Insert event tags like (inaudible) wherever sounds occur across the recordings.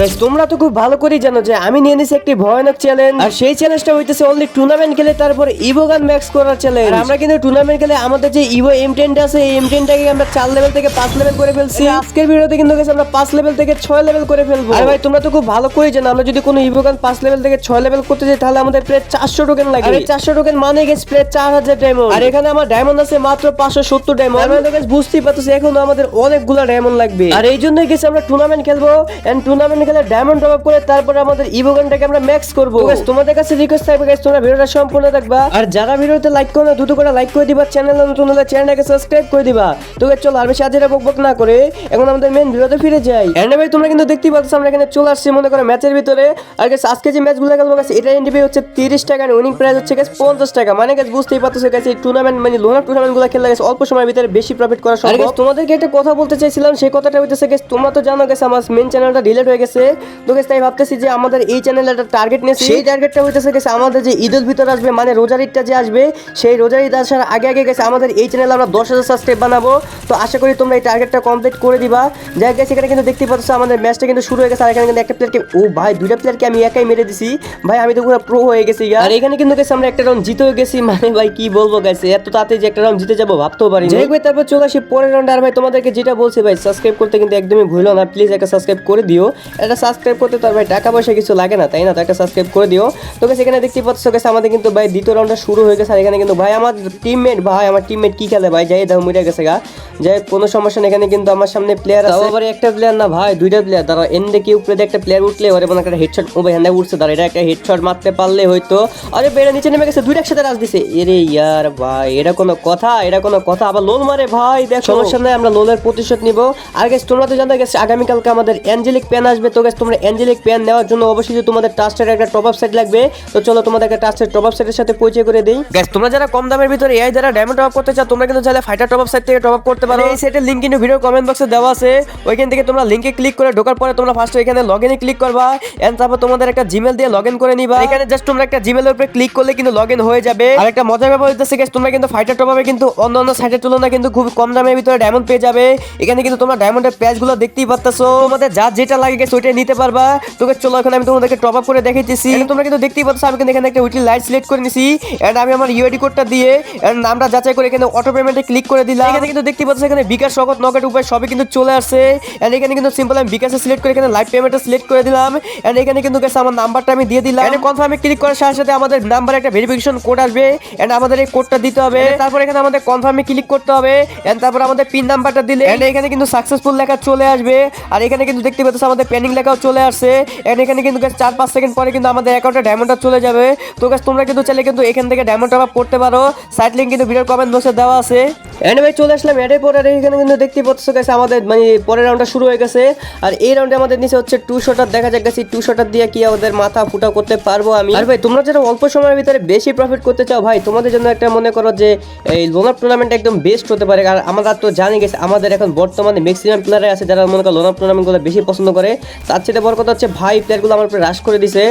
Guys, তোমরা তো খুব ভালো করেই জানো যে আমি নিয়ে নিছি একটি ভয়ানক চ্যালেঞ্জ আর সেই চ্যালেঞ্জটা হইতেছে অনলি টুর্নামেন্ট খেলে তারপর ইভো গান ম্যাক্স করার চ্যালেঞ্জ আমরা কিন্তু টুর্নামেন্ট খেলে আমাদের যে ইভো এম টেনটা আছে এই এম টেনটাকে আমরা চার লেভেল থেকে পাঁচ লেভেল করে ফেলছি। আজকের ভিডিওতে কিন্তু guys আমরা পাঁচ লেভেল থেকে ছয় লেভেল করে ফেলব। আর ভাই তোমরা তো খুব ভালো করেই জানো আমরা যদি কোনো ইভো গান পাঁচ লেভেল থেকে ছয় লেভেল করতে যাই তাহলে আমাদের প্রায় চারশো টোকেন লাগে। আর চারশো টোকেন মানে গেছে প্রায় চার হাজার ডায়মন্ড আর এখানে আমার ডায়মন্ড আছে মাত্র পাঁচশো সত্তর ডায়মন্ড কাছে বুঝতেই পারতেছি এখন আমাদের অনেকগুলো ডায়মন্ড লাগবে। আর এই জন্যই গেছে আমরা টুর্নামেন্ট খেলব। এন্ড টুর্নামেন্ট খেলে ডায়মন্ড আপ করে তারপরে আমাদের ইভোগানটাকে আমরা ম্যাক্স করব। তোমাদের কাছে রিকোয়েস্ট থাকবে guys, তোমরা ভিডিওটা সম্পূর্ণ দেখবা। আর যারা ভিডিওতে লাইক করো না দ্রুত করে লাইক করে দিবা। চ্যানেল নতুন হলে চ্যানেলটাকে সাবস্ক্রাইব করে দিবা। তো চলো আর বেশি আজেরা বকবক না করে এখন আমাদের মেন ভিডিওতে ফিরে যাই। এন্ড ভাই তোমরা কিন্তু দেখতেই পাচ্ছ আমরা এখানে চলে আসছি মনে করো ম্যাচের ভিতরে। আর guys, আজকে যে ম্যাচগুলো খেলব guys, এটা এনডিপি হচ্ছে 30 টাকা আর উইনিং প্রাইস হচ্ছে guys 50 টাকা। মানে guys, বুঝতেই পারতেছো guys, এই টুর্নামেন্ট মানে লোনা টুর্নামেন্টগুলো খেললে guys, অল্প সময়ের ভিতরে বেশি প্রফিট করা সম্ভব। তোমাদেরকে একটা কথা বলতে চাইছিলাম সেই কথাটা হইতেছে guys, তোমরা তো জানো গেছে আমার মেন চ্যানেলটা ডিলিট হয়ে গেছে। তো guys, তাই ভাবতেছি যে আমাদের এই চ্যানেলে একটা টার্গেট নিয়েছি। সেই টার্গেটটা হইতেছে গেছে আমাদের যে ঈদের ভিতর আসবে মানে রোজার ঈদটা যে আসবে সেই রোজার ঈদ আসার আগে আগে গেছে আমাদের এই চ্যানেলে আমরা দশ হাজার সাবস্ক্রাইব বানাবো। তো আশা করি তোমরা এই টার্গেটটা কমপ্লিট করে দিবা। যাই গেছে এখানে কিন্তু দেখতে পাচ্ছ আমাদের ম্যাচটা কিন্তু শুরু হয়ে গেছে। আর এখানে কিন্তু একটা প্লেয়ারকে ও ভাই দুইটা প্লেয়ারকে আমি একাই মেরে দিছি। ভাই আমি তো পুরো প্রো হয়ে গেছি। আর এখানে কিন্তু গেছে আমরা একটা রাউন্ড জিতেও গেছি। মানে ভাই কি বলব গেছে এত তাড়াতাড়ি যে একটা রাউন্ড জিতে যাব ভাবতেও পারি যাই ভাই তারপর চলে আসি পরের রাউন্ড আর ভাই তোমাদেরকে যেটা বলছি ভাই সাবস্ক্রাইব করতে কিন্তু একদমই ভুলো না। প্লিজ একটা সাবস্ক্রাইব করে দিও। এটা সাবস্ক্রাইব করতে তো ভাই টাকা পয়সা কিছু লাগে না তাই না? তো একটা সাবস্ক্রাইব করে দিও। তো গেছে এখানে দেখতে পাচ্ছ গেছে আমাদের কিন্তু ভাই দ্বিতীয় রাউন্ডটা শুরু হয়ে গেছে। আর এখানে কিন্তু ভাই আমার টিমমেট ভাই আমার টিমমেট কি খেলে ভাই? যাই দাও মরে গেছে গা। যাই কোনো সমস্যা নেই এখানে কিন্তু আমার সামনে প্লেয়ার আছে। আবার একটা প্লেয়ার না ভাই দুইটা প্লেয়ার দাঁড়া এন্ডে কেউ প্লেয়ার একটা প্লেয়ার উঠলে? ওরে মনে একটা হেডশট ও ভাই হ্যান্ডে উঠছে দাঁড়া এটা একটা হেডশট মারতে পারলে হয়তো। আরে বেড়ে নিচে নেমে গেছে দুইটা একসাথে রাজ দিছে। এরে ইয়ার ভাই এটা কোনো কথা এটা কোনো কথা। আবার লোল মারে ভাই দেখ। সমস্যা নাই আমরা লোলের প্রতিশোধ নিব। আর গেছ তোমরা তো জানো গেছে আগামীকালকে আমাদের অ্যাঞ্জেলিক পেন আসবে তো গেছ তোমরা অ্যাঞ্জেলিক পেন নেওয়ার জন্য অবশ্যই যে তোমাদের টাস্টের একটা টপ আপ সেট লাগবে। তো চলো তোমাদের একটা টাস্টের টপ আপ সেটের সাথে পরিচয় করে দিই। গ্যাস তোমরা যারা কম দামের ভিতরে এআই দ্বারা ডায়মন্ড টপ আপ করতে চাও তোমরা কিন্তু চাইলে ফাইটার টপ আপ সাইট থেকে টপ আপ করতে পারো। এই সেটের লিংক কিন্তু ভিডিও কমেন্ট বক্সে দেওয়া আছে। ওইখান থেকে তোমরা লিংকে ক্লিক করে ঢোকার পরে তোমরা ফার্স্ট এখানে লগ ইনে ক্লিক করবা। এন্ড তারপর তোমাদের একটা জিমেল দিয়ে লগ ইন করে নিবা। এখানে জাস্ট তোমরা একটা জিমেলের উপরে ক্লিক করলে কিন্তু লগ ইন হয়ে যাবে। আর একটা মজার ব্যাপার হচ্ছে guys, তোমরা কিন্তু ফাইটার টপ আপে কিন্তু অন্য অন্য সাইটের তুলনায় কিন্তু খুব কম দামের ভিতরে ডায়মন্ড পেয়ে যাবে। এখানে কিন্তু তোমরা ডায়মন্ডের প্যাচগুলো দেখতেই পারতেছো। তোমাদের যা যেটা লাগে গেছে ওইটা নিতে পারবা। তোকে চলো এখন আমি তোমাদেরকে টপ আপ করে দেখাইতেছি। তোমরা কিন্তু দেখতেই পাচ্ছ আমি কিন্তু এখানে একটা উইকলি লাইট সিলেক্ট করে নিছি। এন্ড আমি আমার ইউআইডি কোডটা দিয়ে এন্ড নামটা যাচাই করে এখানে অটো পেমেন্টে ক্লিক করে দিলাম। এখানে কিন্তু দেখতেই পাচ্ছ এখানে বিকাশ নগদ নগদ উপায় সবই কিন্তু চলে আসছে। এন্ড এখানে কিন্তু সিম্পল আমি বিকাশে সিলেক্ট করে এখানে লাইভ পেমেন্টটা সিলেক্ট করে দিলাম। এন্ড এখানে কিন্তু গেছে আমার নাম্বারটা আমি দিয়ে দিলাম। এন্ড কনফার্মে ক্লিক করার সাথে সাথে আমাদের নাম্বারে একটা ভেরিফিকেশন কোড আসবে। এন্ড আমাদের এই কোডটা দিতে হবে। তারপর এখানে আমাদের কনফার্মে ক্লিক করতে হবে। এন্ড তারপর আমাদের পিন নাম্বারটা দিলে। এন্ড এখানে কিন্তু সাকসেসফুল লেখা চলে আসবে। আর এখানে কিন্তু দেখতে পাচ্ছ আমাদের পেন্ডিং লেখাও চলে আসছে। এন্ড এখানে কিন্তু guys চার, পাঁচ সেকেন্ড পরে কিন্তু আমাদের অ্যাকাউন্টে ডায়মন্ডটা চলে যাবে। তো গাছ তোমরা কিন্তু চাইলে কিন্তু এখান থেকে ডায়মন্ড টপ আপ করতে পারো। সাইট লিঙ্ক কিন্তু ভিডিওর কমেন্ট বক্সে দেওয়া আছে। এন্ড ভাই, চলে আসলাম এডের পরে। এখানে কিন্তু দেখতে পাচ্ছ গেছে আমাদের মানে পরের রাউন্ডটা শুরু হয়ে গেছে। আর এই রাউন্ডে আমাদের নিচে হচ্ছে টু শটার দেখা যাক গেছে টু শটার দিয়ে কি আমাদের মাথা ফুটা করতে পারব আমি। আর ভাই, তোমরা যারা অল্প সময়ের ভিতরে বেশি প্রফিট করতে চাও, ভাই, তোমাদের জন্য একটা মনে করো যে, এই লোনার টুর্নামেন্ট একদম বেস্ট হতে পারে। আর আমরা তো জানি গেছে আমাদের এখন বর্তমানে ম্যাক্সিমাম প্লেয়ার আছে যারা মনে করো লোনার টুর্নামেন্টগুলো বেশি পছন্দ করে। তার চেয়ে বড় কথা হচ্ছে ভাই প্লেয়ারগুলো আমার উপরে রাশ করে দিছে।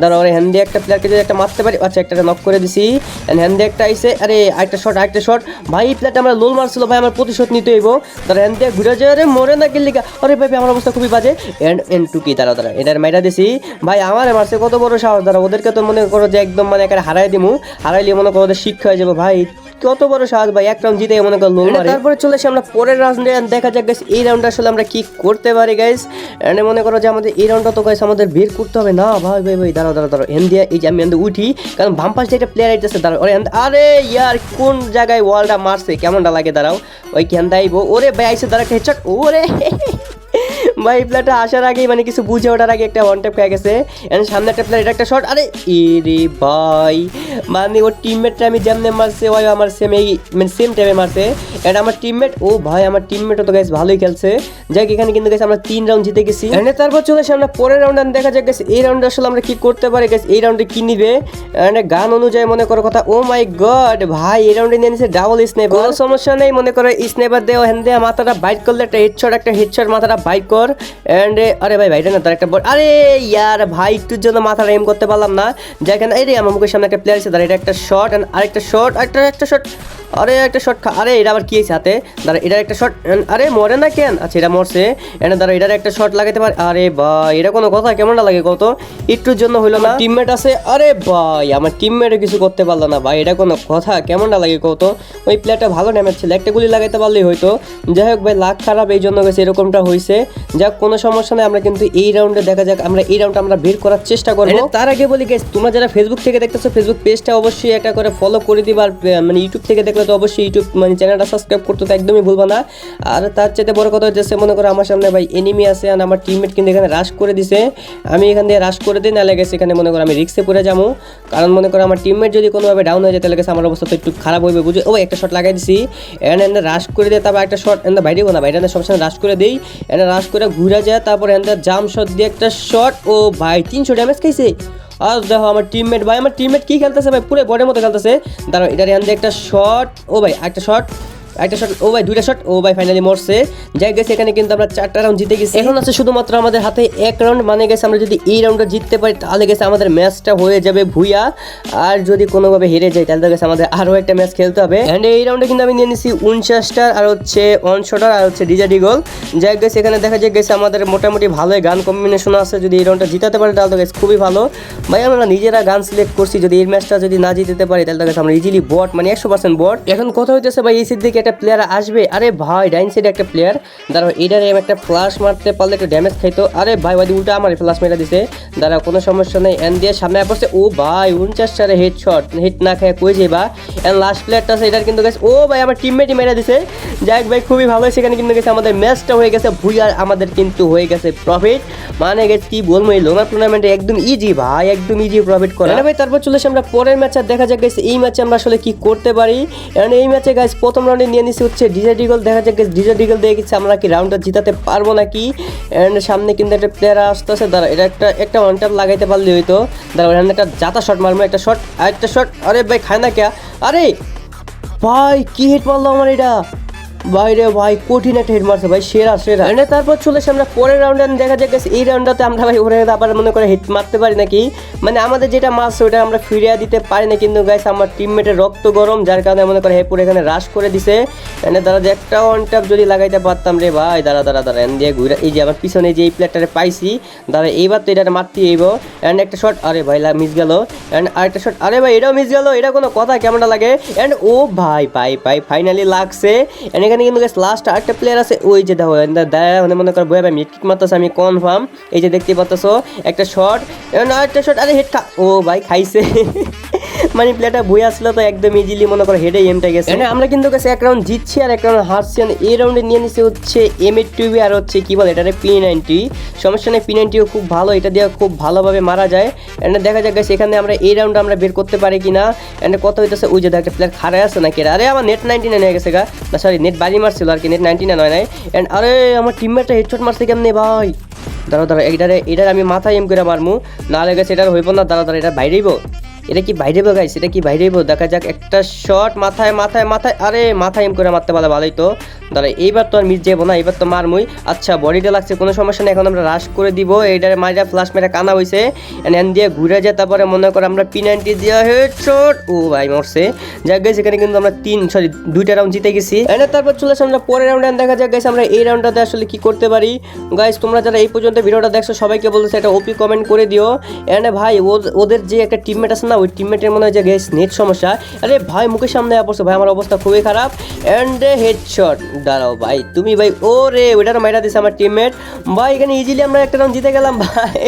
দাঁড়া ওরে হ্যান্ডি একটা প্লেয়ারকে যদি একটা মারতে পারি আচ্ছা একটা নক করে দিছি। হ্যান্ডি একটা আইসে আরে আরেকটা শট আরেকটা শট ভাই, এই প্লেয়ারটা আমরা লোল মারছিল, ভাই, আমার প্রতিশোধ নিতে হইব। তারা হ্যান্ডি ঘুরে যায়, আরে মরে না গেলিকা আরে ভাই আমার অবস্থা খুবই বাজে। এন্ড এন্ড টুকি তারা তারা এটার মাইরা দিছি। ভাই, আমার মারছে, কত বড় সাহস দাঁড়া ওদেরকে তো মনে করো যে একদম মানে একেবারে হারাই দিমু। হারাইলে মনে করো ওদের শিক্ষা হয়ে যাবে, ভাই। কত বড় সাহস ভাই এক রাউন্ড জিতে মনে করো লোল তারপরে চলে এসে আমরা পরের রাউন্ডে দেখা যাক গাইস এই রাউন্ডটা আসলে আমরা কি করতে পারি গাইস এন্ড মনে করো যে আমাদের এই রাউন্ডটা তো গাইস আমাদের বের করতে হবে। না ভাই ভাই ভাই দাঁড়াও দাঁড়াও দাঁড়াও। এন্ড দিয়ে এই যে আমি এন্ড উঠি কারণ বাম পাশে একটা প্লেয়ার আইতেছে দাঁড়াও। ওরে আরে ইয়ার কোন জায়গায় ওয়ালটা মারছে? কেমনটা লাগে দাঁড়াও। ওই কেন দাইবো ওরে ভাই আইসে দাঁড়া হেডশট ওরে (laughs) ভাই প্লেয়ারটা আসার আগেই মানে কিছু বুঝে ওঠার আগে একটা ওয়ান ট্যাপ খেয়ে গেছে। এন্ড সামনে একটা প্লেয়ার এটা একটা শট আরে এরে ভাই মানে ওর টিমমেটটা আমি যেমনে মারছে ওই আমার সেম এই মানে সেম টাইমে মারছে। এন্ড আমার টিমমেট ও ভাই আমার টিমমেটও তো গাইস ভালোই খেলছে। যাই এখানে কিন্তু গেছে আমরা তিন রাউন্ড জিতে গেছি। এন্ড তারপর চলে এসে আমরা পরের রাউন্ড দেখা যাক গেছে এই রাউন্ডে আসলে আমরা কি করতে পারি গেছে এই রাউন্ডে কি নিবে? এন্ড গান অনুযায়ী মনে করো কথা ও মাই গড ভাই এই রাউন্ডে নিয়ে নিছে ডাবল স্নেপার কোনো সমস্যা নেই মনে করো স্নেপার দেও হ্যান্ড দেয়া মাথাটা বাইট করলে একটা হেডশট একটা হেডশট মাথাটা বাইট কর। এন্ড আরে ভাই ভাইটা না, তার একটা বল আরে ইয়ার ভাই, একটুর জন্য মাথাটা এম করতে পারলাম না। যেখানে এই রে আমার মুখের সামনে একটা প্লেয়ার আছে তার এটা একটা শর্ট এন্ড আরেকটা শর্ট আরেকটা একটা শট আরে একটা শট খা আরে এটা আবার কি হয়েছে হাতে? দাঁড়া এটার একটা শট আরে মরে না কেন? আচ্ছা এটা মরছে। এনে দাঁড়া এটার একটা শট লাগাতে পারে আরে ভাই এটা কোনো কথা? কেমনটা লাগে কত? একটুর জন্য হইল না। টিমমেট আছে। আরে ভাই আমার টিমমেটও কিছু করতে পারল না ভাই এটা কোনো কথা? কেমনটা লাগে কত? ওই প্লেয়ারটা ভালো ড্যামেজ ছিল। একটা গুলি লাগাইতে পারলেই হয়তো যাই হোক ভাই লাখ খারাপ এই জন্য গেছে এরকমটা হয়েছে যাক কোনো সমস্যা নেই আমরা কিন্তু এই রাউন্ডে দেখা যাক আমরা এই রাউন্ডে আমরা বের করার চেষ্টা করব। তার আগে বলি গেছ তোমরা যারা ফেসবুক থেকে দেখতেছো ফেসবুক পেজটা অবশ্যই একটা করে ফলো করে দিবা আর মানে ইউটিউব থেকে দেখলে তো অবশ্যই ইউটিউব মানে চ্যানেলটা সাবস্ক্রাইব করতে তো একদমই ভুলবা না। আর তার চাইতে বড় কথা হচ্ছে মনে করো আমার সামনে ভাই এনিমি আছে আর আমার টিমমেট কিন্তু এখানে রাশ করে দিছে। আমি এখান দিয়ে রাশ করে দিই না লেগেছে এখানে মনে করো আমি রিক্সে পড়ে যাব। কারণ মনে করো আমার টিমমেট যদি কোনোভাবে ডাউন হয়ে যায়, তাহলে আমার অবস্থা তো একটু খারাপ হইবে বুঝে ও, একটা শট লাগাই দিছি। এন্ড এন্ড রাশ করে দিয়ে তারপর একটা শট এন্ড বাইরে না, বাইরে সবসময় রাশ করে দিই। এন্ড রাশ করে ঘুরে যায়, তারপর এন্ড জাম শট দিয়ে একটা শট ও ভাই, তিনশো ড্যামেজ খাইছে। আর দেখো আমার টিমমেট ভাই, আমার টিমমেট কি খেলতেছে, ভাই? পুরো বডের মতো খেলতেছে। দাঁড়াও, এটা দিয়ে একটা শট ও ভাই একটা শট একটা শট ও ভাই দুইটা শট ও ভাই ফাইনালি মরছে। যাই গেছে এখানে কিন্তু আমরা চারটা রাউন্ড জিতে গেছি। এখন আছে শুধুমাত্র আমাদের হাতে এক রাউন্ড মানে গেছে আমরা যদি এই রাউন্ডটা জিততে পারি তাহলে গেছে আমাদের ম্যাচটা হয়ে যাবে ভুইয়া। আর যদি কোনোভাবে হেরে যাই তাহলে গেছে আমাদের আরও একটা ম্যাচ খেলতে হবে। অ্যান্ড এই রাউন্ডে কিন্তু আমি নিয়ে নিছি উনচাশটার আর হচ্ছে অন শটার আর হচ্ছে ডিজা ডিগল যাই গেছে এখানে দেখা যায় গেছে আমাদের মোটামুটি ভালোই গান কম্বিনেশন আছে। যদি এই রাউন্ডটা জিতাতে পারি তাহলে গেছে খুবই ভালো। ভাই আমরা নিজেরা গান সিলেক্ট করছি যদি এই ম্যাচটা যদি না জিততে পারি তাহলে গেছে আমরা ইজিলি বট মানে একশো পার্সেন্ট বট এখন কথা হইতেছে ভাই এই সিট দিকে একটা প্লেয়ার আসবে, আরে ভাই, ডাইন সাইডে একটা প্লেয়ার দাঁড়াও এটারে আমি একটা ফ্লাশ মারতে পারলে একটা ড্যামেজ খাইতো। আরে ভাই ভাই উল্টা আমার ফ্লাশ মেরে দিছে। দাঁড়াও, কোনো সমস্যা নেই। এন দিয়ে সামনে পড়ছে। ও ভাই, উনচাশ চারে হেড শট হিট না খেয়ে কই যাইবা? এন্ড লাস্ট প্লেয়ারটা আছে, এটার কিন্তু গেছে ও ভাই, আমার টিমমেটই মেরে দিছে। যাই ভাই, খুবই ভালো, সেখানে কিন্তু গেছে আমাদের ম্যাচটা হয়ে গেছে। ভুইয়ার আমাদের কিন্তু হয়ে গেছে প্রফিট মানে গেছে কি বলব, এই লোনার টুর্নামেন্টে একদম ইজি ভাই, একদম ইজি প্রফিট করে। ভাই, তারপর চলে আমরা পরের ম্যাচে দেখা যাক গেছে এই ম্যাচে আমরা আসলে কি করতে পারি। এন্ড এই ম্যাচে গাইস প্রথম রাউন্ডে নিয়ে নিছি হচ্ছে ডিজে ইগল দেখা যাক ডিজার্ট ইগল দিয়ে গেছে, আমরা কি রাউন্ডটা জিতাতে পারব নাকি? অ্যান্ড সামনে কিন্তু একটা প্লেয়ার আসতেছে, দাঁড়া, এটা একটা একটা ওয়ান ট্যাপ লাগাইতে পারলে হয়তো। দাঁড়া এখানে একটা জাতা শট মারবো, একটা শট আর একটা শট আরে ভাই, খায় না কে? আরে ভাই, কি হিট মারলো আমার এটা? বাইরে, ভাই, কঠিন একটা হিট মারছে, ভাই, সেরা সেরা। এন্ড তারপর চলে আমরা পরের রাউন্ডে দেখা যাক এই রাউন্ডটাতে আমরা, ভাই ওরে আবার মনে করে হিট মারতে পারি নাকি? মানে আমাদের যেটা মাছ ওটা আমরা ফিরিয়ে দিতে পারি না, কিন্তু গাইস আমার টিমমেটের রক্ত গরম, যার কারণে মনে করে হেপুর এখানে রাশ করে দিছে। এনে দাঁড়া যে একটা ওয়ান ট্যাপ যদি লাগাইতে পারতাম রে ভাই দাঁড়া দাঁড়া দাঁড়া এন দিয়ে ঘুরে, এই যে আমার পিছনে যে এই প্লেয়ারটারে পাইছি দাঁড়া এইবার তো এটা মারতে এইব এন্ড একটা শট আরে ভাই মিস গেল। এন্ড আরেকটা শট আরে ভাই, এটাও মিস গেল, এটা কোনো কথা, কেমনটা লাগে? এন্ড ও ভাই ভাই ভাই ফাইনালি লাগছে। এন্ড এখানে কিন্তু গেছে লাস্ট আরেকটা প্লেয়ার আছে, ওই যে দেখো মানে মনে করো বয়ে মিট কিক মারতেছে, আমি কনফার্ম এই যে দেখতে পাচ্ছ একটা শট একটা শট আরে হেড খা ও ভাই খাইছে। মানে প্লেয়ারটা বই আসলো তো একদম ইজিলি মনে করো হেডে এমটা গেছে। আমরা কিন্তু গেছে এক রাউন্ড জিতছি আর এক রাউন্ড হারছি। এই রাউন্ডে নিয়ে নিচ্ছে হচ্ছে এম এইট টিভি আর হচ্ছে কি বলে এটারে পি নাইনটি সমস্যা নেই পি নাইনটিও খুব ভালো, এটা দিয়ে খুব ভালোভাবে মারা যায়। এন্ড দেখা যাক গেছে এখানে আমরা এই রাউন্ড আমরা বের করতে পারি কিনা। এন্ড কত হইতেছে? ওই যে একটা প্লেয়ার খারাপ আছে নাকি আরে আমার নেট নাইনটি নাইন হয়ে গেছে গা। না সরি নেট বাড়ি মারছিল আর কি নেট নাইনটি নাইন হয় নাই। এন্ড আরে আমার টিমমেটটা হেডশট মারছে কেমনে ভাই? দাঁড়া দাঁড়া এটারে, এটার আমি মাথায় এম করে মারমু। না লেগেছে এটার হইব না দাঁড়া দাঁড়া এটা বাইরেইব। এটা কি বাইরে গাইস এটা কি বাইরে দেখা যাক, একটা শট মাথায় মাথায় মাথায়, আরে মাথায় এম করে মারতে পারলে ভালোই তো। দাঁড়া এইবার তো আর মিস যাব না এবার তো মারমুই। আচ্ছা বডিটা লাগছে, কোনো সমস্যা নেই, এখন আমরা রাশ করে দিব। এইটার মাইরা ফ্লাশ মেরে কানা হয়েছে এন দিয়ে ঘুরে যায়, তারপরে মনে করো আমরা পিনাল্টি দেওয়া হেড শট ও ভাই, মরছে। যাক গেছে এখানে কিন্তু আমরা তিন সরি দুইটা রাউন্ড জিতে গেছি। এনে তারপর চলে আসে আমরা পরের রাউন্ডে দেখা যাক গাইস আমরা এই রাউন্ডটাতে আসলে কি করতে পারি। গাইস তোমরা যারা এই পর্যন্ত ভিডিওটা দেখছ, সবাইকে বলতেছে, একটা ওপি কমেন্ট করে দিও। এনে ভাই ওদের যে একটা টিমমেট আছে না, ওই টিমমেটের মনে হয় যে গেস নেট সমস্যা। আরে ভাই, মুখের সামনে পড়ছে। ভাই, আমার অবস্থা খুবই খারাপ। অ্যান্ড হেডশট দাঁড়াও ভাই, তুমি ভাই ও রে ওইটারও মাইরা দিছে আমার টিমমেট ভাই, এখানে ইজিলি আমরা একটা রাউন্ড জিতে গেলাম, ভাই।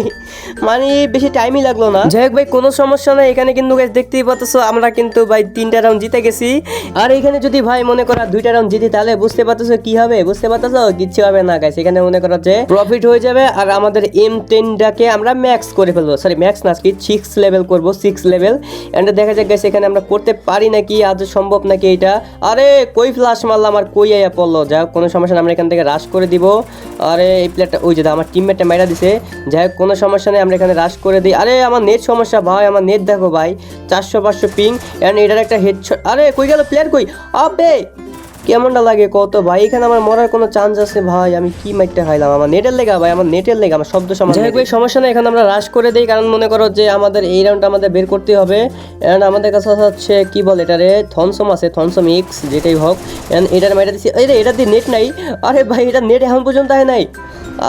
মানে বেশি টাইমই লাগল না। যাই হোক ভাই, কোনো সমস্যা নাই, এখানে কিন্তু guys দেখতেই পাচ্ছ আমরা কিন্তু ভাই তিনটা রাউন্ড জিতে গেছি। আর এখানে যদি ভাই মনে করা দুইটা রাউন্ড জিতি, তাহলে বুঝতে পারতেছো কি হবে, বুঝতে পারতেছো? কিচ্ছু হবে না গাইস এখানে মনে করা যে প্রফিট হয়ে যাবে, আর আমাদের এম টেনটাকে আমরা ম্যাক্স করে ফেলব। সরি ম্যাক্স না কি সিক্স লেভেল করব সিক্স লেভেল এন্ড দেখা যাক গাইস এখানে আমরা করতে পারি নাকি আজ সম্ভব নাকি এটা? আরে, কই ফ্লাশ মারলাম আর কই আয়া পড়ল যাই হোক, কোনো সমস্যা না আমরা এখান থেকে রাশ করে দিব। আরে, এই প্লেয়ারটা ওই যে আমার টিমমেটটা মাইরা দিছে। যাই হোক, কোনো সমস্যা নেই, আমরা এখানে রাশ করে দিই। আরে, আমার নেট সমস্যা, ভাই, আমার নেট দেখো, ভাই। চারশো পাঁচশো পিং এন্ড এটার একটা হেড আরে, কই গেল প্লেয়ার কই? আবে! কেমনটা লাগে কত ভাই? এখানে আমার মরার কোনো চান্স আছে ভাই। আমি কি মাইটটা খাইলাম? আমার নেটের লেগা ভাই আমার নেটের লেগা আমার শব্দ সমান যাই হোক সমস্যা নেই এখানে আমরা রাশ করে দিই কারণ মনে করো যে আমাদের এই রাউন্ডটা আমাদের বের করতে হবে। এন্ড আমাদের কাছে হচ্ছে কি বলে এটারে? থনসম আছে থনসম এক্স যেটাই হোক। এন্ড এটার মাইটা দিচ্ছি এই রে এটা দিয়ে নেট নাই। আরে ভাই এটা নেট এখন পর্যন্ত হয় নাই।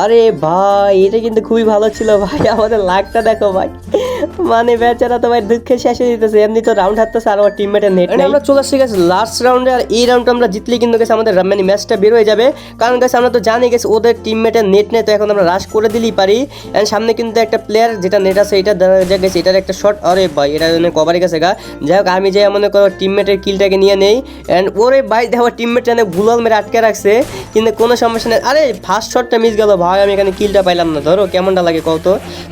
আরে ভাই এটা কিন্তু খুবই ভালো ছিল ভাই। আমাদের লাকটা দেখো ভাই। মানে বেচারা তো ভাই দুঃখে শেষে দিতেছে এমনি তো রাউন্ড হারতেছে আর আমার টিমমেটের নেট আমরা চলে আসছি গেছে লাস্ট রাউন্ডে আর এই রাউন্ডটা আমরা জিতলে কিন্তু গেছে আমাদের মানে ম্যাচটা বের হয়ে যাবে। কারণ গেছে আমরা তো জানি গেছে ওদের টিমমেটের নেট নেই তো এখন আমরা রাশ করে দিলেই পারি। এন্ড সামনে কিন্তু একটা প্লেয়ার যেটা নেট আছে এটা দেখা গেছে এটার একটা শট আরে ভাই এটা জন্য কভারে গেছে গা। যাই হোক আমি যে মনে করো টিমমেটের কিলটাকে নিয়ে নেই। এন্ড ওরে ভাই দেখো টিমমেট জানে গুলাল মেরে আটকে রাখছে। কিন্তু কোনো সমস্যা নেই। আরে ফার্স্ট শটটা মিস গেল। ভাই আমি এখানে কিলটা পাইলাম না। ধরো কেমনটা লাগে কত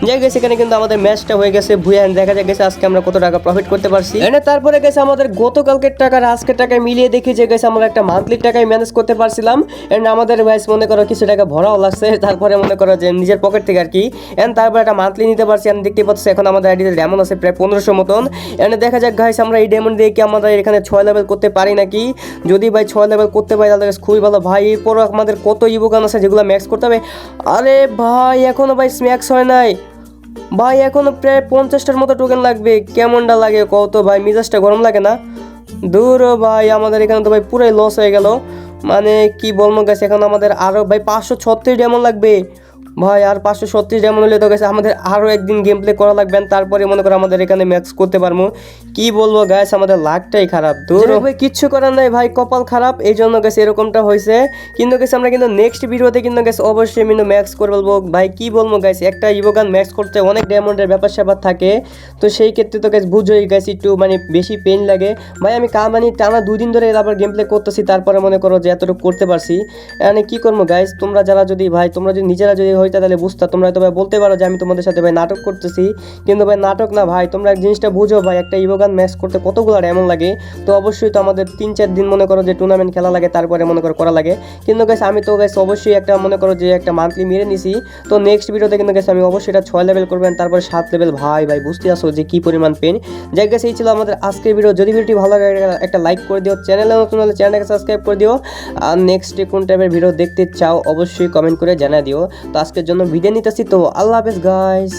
যাই গেছে এখানে কিন্তু আমাদের ম্যাচটা হয়ে গেছে। ভুয়া দেখা যায় গেছে আজকে আমরা কত টাকা প্রফিট করতে পারছি। এনে তারপরে গেছে আমাদের গতকালকের টাকা আর আজকের টাকায় মিলিয়ে দেখি যে গেছে আমরা একটা মান্থলি টাকায় ম্যানেজ করতে পারছিলাম। এন্ড আমাদের ভাইস মনে করো কিছু টাকা ভরাও লাগছে, (laughs) তারপরে মনে করো যে নিজের পকেট থেকে আর কি। এন্ড তারপরে একটা মান্থলি নিতে পারছি, আমি দেখতে পাচ্ছি এখন আমাদের আইডিতে ডেমন আছে প্রায় পনেরোশো মতন। এন্ড দেখা যাক গাইস আমরা এই ডেমন দিয়ে কি আমাদের এখানে ছয় লেভেল করতে পারি নাকি। যদি ভাই ছয় লেভেল করতে পারি, তাহলে খুবই ভালো। ভাই এরপরও আমাদের কত ইবোগান আছে যেগুলো ম্যাক্স করতে হবে। আরে ভাই এখনও ভাই স্ম্যাক্স হয় নাই। ভাই, এখনও প্রায় পঞ্চাশটার মতো টোকেন লাগবে। কেমনটা লাগে কত ভাই, মিজাজটা গরম লাগে না? দূর ভাই, আমাদের এখানে তো ভাই পুরাই লস হয়ে গেল। মানে কি বলব গেছে এখন আমাদের আরও ভাই পাঁচশো ছত্রিশ ডেমন লাগবে। ভাই, আর পাঁচশো ছত্রিশ ডেমন হলে তো গেছে আমাদের আরও একদিন গেম প্লে করা লাগবে তারপরে মনে করো আমাদের এখানে ম্যাক্স করতে পারব। কি বলব গ্যাস আমাদের লাকটাই খারাপ, দূর। ভাই, কিচ্ছু করার নাই ভাই, কপাল খারাপ এই জন্য গেছে এরকমটা হয়েছে। কিন্তু গেছে আমরা কিন্তু নেক্সট ভিডিওতে কিন্তু গেছে অবশ্যই কিন্তু ম্যাক্স করে বলব ভাই, কি বলব গাইস একটা ইভোগান ম্যাক্স করতে অনেক ডায়মন্ডের ব্যাপার স্যাপার থাকে। তো সেই ক্ষেত্রে তো গেছে বুঝোই গেছে একটু মানে বেশি পেন লাগে। ভাই, আমি কা মানে টানা দুদিন ধরে আবার গেম প্লে করতেছি, তারপরে মনে করো যে এতটুকু করতে পারছি। মানে কি করব গাইস তোমরা যারা যদি ভাই, তোমরা যদি নিজেরা যদি হইতা তাহলে বুঝতা। তোমরা হয়তো ভাই বলতে পারো যে আমি তোমাদের সাথে ভাই নাটক করতেছি। কিন্তু ভাই নাটক না ভাই, তোমরা এক জিনিসটা বুঝো ভাই, একটা ইভোগান ম্যাচ করতে কতগুলো এমন লাগে। তো অবশ্যই তো আমাদের তিন চার দিন মনে করো যে টুর্নামেন্ট খেলা লাগে, তারপরে মনে করো করা লাগে। কিন্তু গাইস আমি তো গাইস অবশ্যই একটা মনে করো যে একটা মান্থলি মেরে নিছি। তো নেক্সট ভিডিওতে কিন্তু গেছে আমি অবশ্যই এটা ছয় লেভেল করবেন তারপরে সাত লেভেল ভাই ভাই, বুঝতে আসো যে কি পরিমাণ পেন যাই গেছে এই ছিল আমাদের আজকের ভিডিও যদি ভিডিওটি ভালো লাগে, একটা লাইক করে দিও। চ্যানেলে নতুন হলে চ্যানেলকে সাবস্ক্রাইব করে দিও। আর নেক্সট কোন টাইপের ভিডিও দেখতে চাও, অবশ্যই কমেন্ট করে জানা দিও। তো আজকের জন্য ভিডিও নিতেছি। তো আল্লাহ হাফেজ গাইস